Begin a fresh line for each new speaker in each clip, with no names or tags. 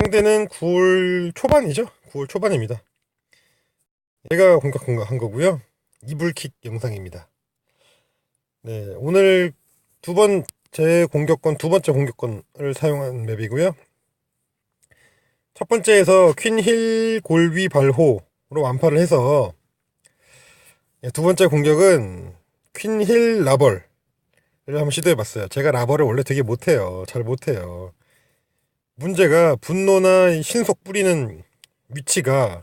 상대는 9월 초반이죠. 9월 초반입니다. 제가 공격한 거고요. 이불킥 영상입니다. 네, 오늘 두 번째 공격권, 두 번째 공격권을 사용한 맵이고요. 첫 번째에서 퀸힐 골비 발호로 완파를 해서 네, 두 번째 공격은 퀸힐 라벌을 한번 시도해봤어요. 제가 라벌을 원래 되게 못해요. 잘 못해요. 문제가 분노나 이 신속 뿌리는 위치가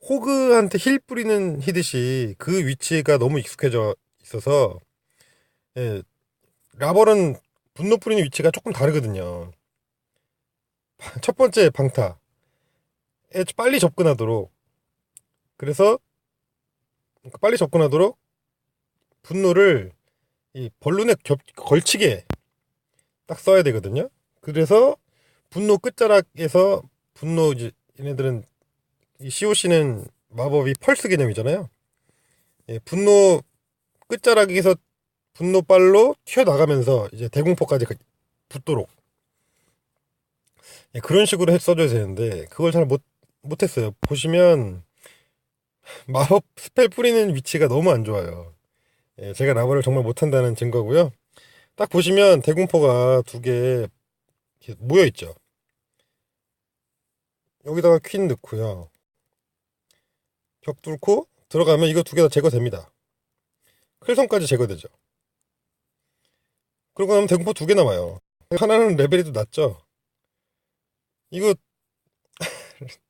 호그한테 힐 뿌리는 히듯이 그 위치가 너무 익숙해져 있어서 예, 라벌은 분노 뿌리는 위치가 조금 다르거든요. 첫 번째 방타. 에 빨리 접근하도록. 그래서 빨리 접근하도록 분노를 이 벌룬에 겹, 걸치게 딱 써야 되거든요. 그래서 분노 끝자락에서 분노 이제 얘네들은 이 COC는 마법이 펄스 개념이잖아요. 예, 분노 끝자락에서 분노빨로 튀어나가면서 이제 대공포까지 가- 붙도록 예, 그런 식으로 해 써줘야 되는데 그걸 잘 못 못했어요. 보시면 마법 스펠 뿌리는 위치가 너무 안 좋아요. 예, 제가 라버를 정말 못한다는 증거고요. 딱 보시면 대공포가 두 개 모여 있죠. 여기다가 퀸 넣고요. 벽 뚫고 들어가면 이거 두 개 다 제거됩니다. 클성까지 제거되죠. 그러고 나면 대공포 두 개 남아요. 하나는 레벨이 더 낮죠. 이거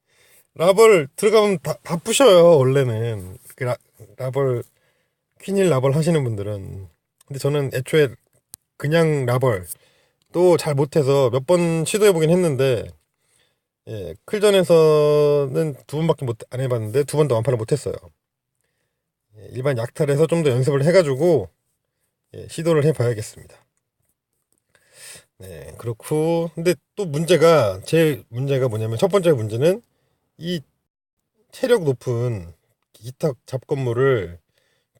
라벌 들어가면 다, 다 부셔요 원래는 그 라, 라벌 퀸일 라벌 하시는 분들은 근데 저는 애초에 그냥 라벌 또 잘 못해서 몇 번 시도해 보긴 했는데 예, 클전에서는 두 번밖에 못, 안 해봤는데 두 번도 완판을 못했어요. 예, 일반 약탈에서 좀 더 연습을 해가지고 예, 시도를 해봐야겠습니다. 네, 그렇고 근데 또 문제가 제 문제가 뭐냐면 첫 번째 문제는 이 체력 높은 기타 잡건물을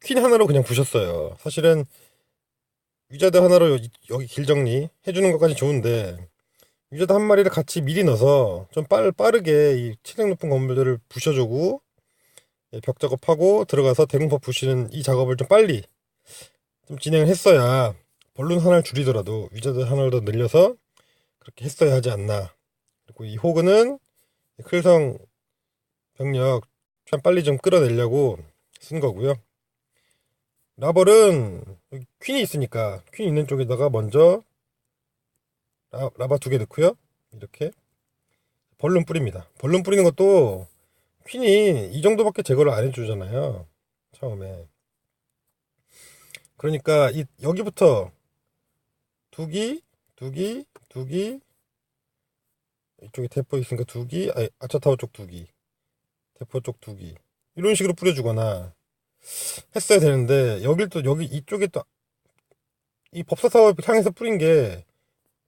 퀸 하나로 그냥 부셨어요. 사실은 위자드 하나로 여- 여기 길 정리 해주는 것까지 좋은데 위자드 한 마리를 같이 미리 넣어서 좀 빠르, 빠르게 이 체력 높은 건물들을 부셔주고 예, 벽 작업하고 들어가서 대공포 부시는 이 작업을 좀 빨리 좀 진행을 했어야 벌룬 하나를 줄이더라도 위자드 하나를 더 늘려서 그렇게 했어야 하지 않나. 그리고 이 호그는 클성 병력 좀 빨리 좀 끌어내려고 쓴 거고요. 라벌은 퀸이 있으니까 퀸 있는 쪽에다가 먼저 라, 라바 두 개 넣고요. 이렇게 벌룬 뿌립니다. 벌룬 뿌리는 것도 퀸이 이 정도밖에 제거를 안 해주잖아요. 처음에. 그러니까 이 여기부터 두기, 두기, 두기 이쪽에 대포 있으니까 두기, 아, 아차타워 쪽 두기, 대포 쪽 두기 이런 식으로 뿌려주거나 했어야 되는데 여길 또 여기 이쪽에 또 이 법사사업 향해서 뿌린 게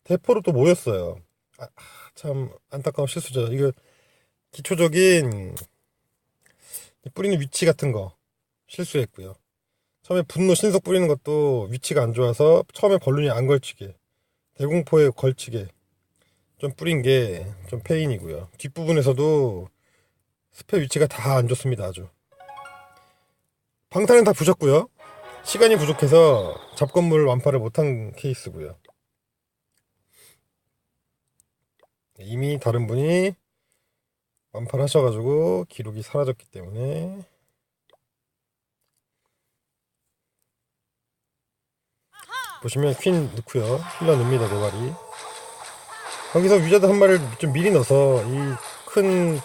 대포로 또 모였어요. 아, 참 안타까운 실수죠. 이거 기초적인 이 뿌리는 위치 같은 거 실수했고요. 처음에 분노 신속 뿌리는 것도 위치가 안 좋아서 처음에 벌룬이 안 걸치게 대공포에 걸치게 좀 뿌린 게 좀 페인이고요. 뒷부분에서도 스페 위치가 다 안 좋습니다. 아주. 방탄은 다 부셨고요. 시간이 부족해서 잡건물 완파를 못한 케이스고요. 이미 다른 분이 완파를 하셔가지고 기록이 사라졌기 때문에 보시면 퀸 넣고요. 힐러 넣습니다. 네 마리. 여기서 위자드 한 마리를 좀 미리 넣어서 이 큰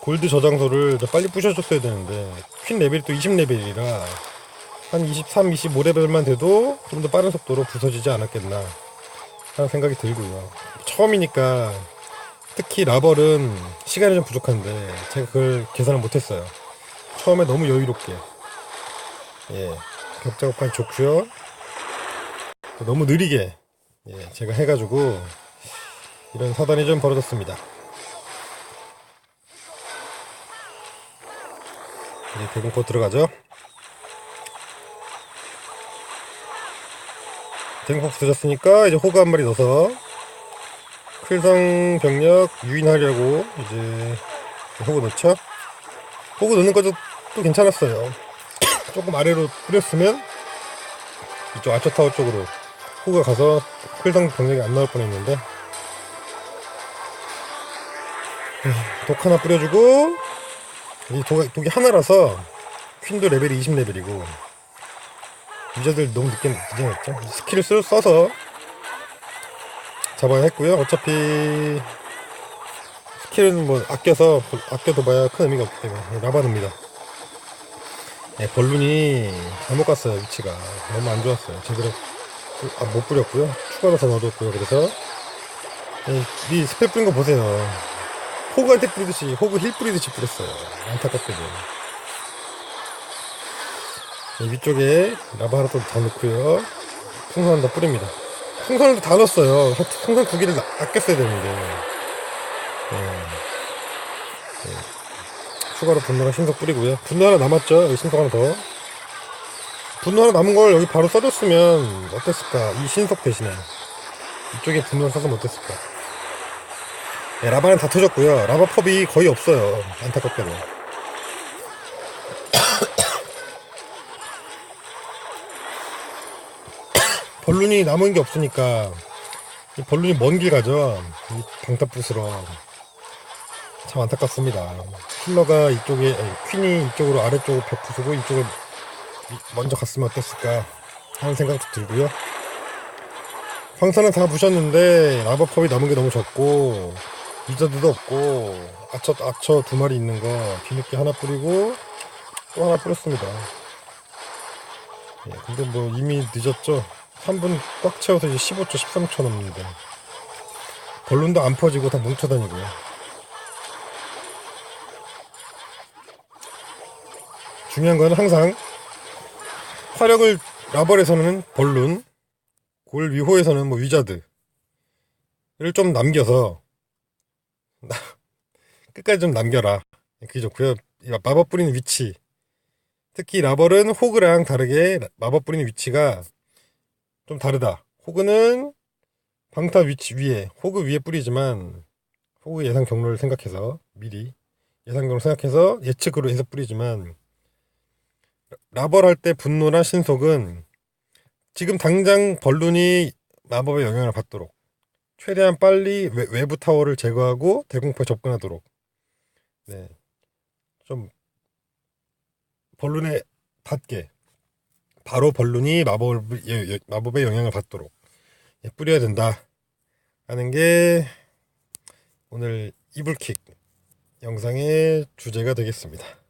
골드 저장소를 좀 빨리 부셔줬어야 되는데 퀸 레벨이 또 20레벨이라 한 23, 25레벨만 돼도 좀 더 빠른 속도로 부서지지 않았겠나 하는 생각이 들고요. 처음이니까 특히 라벌은 시간이 좀 부족한데 제가 그걸 계산을 못했어요. 처음에 너무 여유롭게 예, 벽 작업까지 좋고요. 또 너무 느리게 예, 제가 해가지고 이런 사단이 좀 벌어졌습니다. 이제 대공포 들어가죠. 대공포 부서졌으니까 이제 호그 한 마리 넣어서 클성 병력 유인하려고 이제 호구 넣죠. 호구 넣는 것도 또 괜찮았어요. 조금 아래로 뿌렸으면 이쪽 아처타워 쪽으로 호구가 가서 클성 병력이 안 나올 뻔했는데 음, 독 하나 뿌려주고 이 독, 독이 하나라서 퀸도 레벨이 20레벨이고 유저들 너무 늦게 긴장했죠. 스킬을 쓰- 써서 잡아야 했고요. 어차피 스킬은 뭐 아껴서 아껴둬봐야 큰 의미가 없기 때문에 라바입니다. 네, 벌룬이 잘못 갔어요 위치가. 너무 안 좋았어요. 제대로 뿌- 아, 못 뿌렸고요. 추가로 더 넣어뒀고요. 그래서 네, 이 스펙 뿌린 거 보세요. 호그한테 뿌리듯이 호그 힐 뿌리듯이 뿌렸어요. 안타깝게도. 네, 위쪽에 라바 하나 또더 넣고요 풍선 더 뿌립니다 풍선을 다 넣었어요 한- 풍선 두 개를 아꼈어야 되는데 네. 네. 추가로 분노랑 신속 뿌리고요 분노 하나 남았죠 여기 신속 하나 더 분노 하나 남은 걸 여기 바로 써줬으면 어땠을까 이 신속 대신에 이쪽에 분노를 써서 어땠을까 네, 라바는 다 터졌고요. 라바 펍이 거의 없어요. 안타깝게도. 벌룬이 남은 게 없으니까 이 벌룬이 먼 길 가죠. 이 방탑부스러 참 안타깝습니다. 힐러가 이쪽에 아니, 퀸이 이쪽으로 아래쪽으로 벽 부수고 이쪽을 이- 먼저 갔으면 어땠을까 하는 생각도 들고요. 황사는 다 부셨는데 라바 펍이 남은 게 너무 적고 위저드도 없고 아처 아처 두 마리 있는 거 뒤늦게 하나 뿌리고 또 하나 뿌렸습니다. 예, 근데 뭐 이미 늦었죠. 3분 꽉 채워서 이제 15초, 13초 남는데 벌룬도 안 퍼지고 다 뭉쳐다니고요. 중요한 건 항상 화력을 라벌에서는 벌룬, 골 위호에서는 뭐 위자드를 좀 남겨서 끝까지 좀 남겨라. 그게 좋고요. 이 마법 뿌리는 위치. 특히 라벌은 호그랑 다르게 마법 뿌리는 위치가 좀 다르다. 호그는 방탑 위치 위에, 호그 위에 뿌리지만 호그 예상 경로를 생각해서 미리 예상 경로 생각해서 예측으로 해서 뿌리지만 라벌 할 때 분노나 신속은 지금 당장 벌룬이 마법의 영향을 받도록 최대한 빨리 외, 외부 타워를 제거하고 대공포에 접근하도록 네. 좀 벌룬에 닿게 바로 벌룬이 마법을, 예, 예, 마법의 영향을 받도록 예, 뿌려야 된다 하는 게 오늘 이불킥 영상의 주제가 되겠습니다.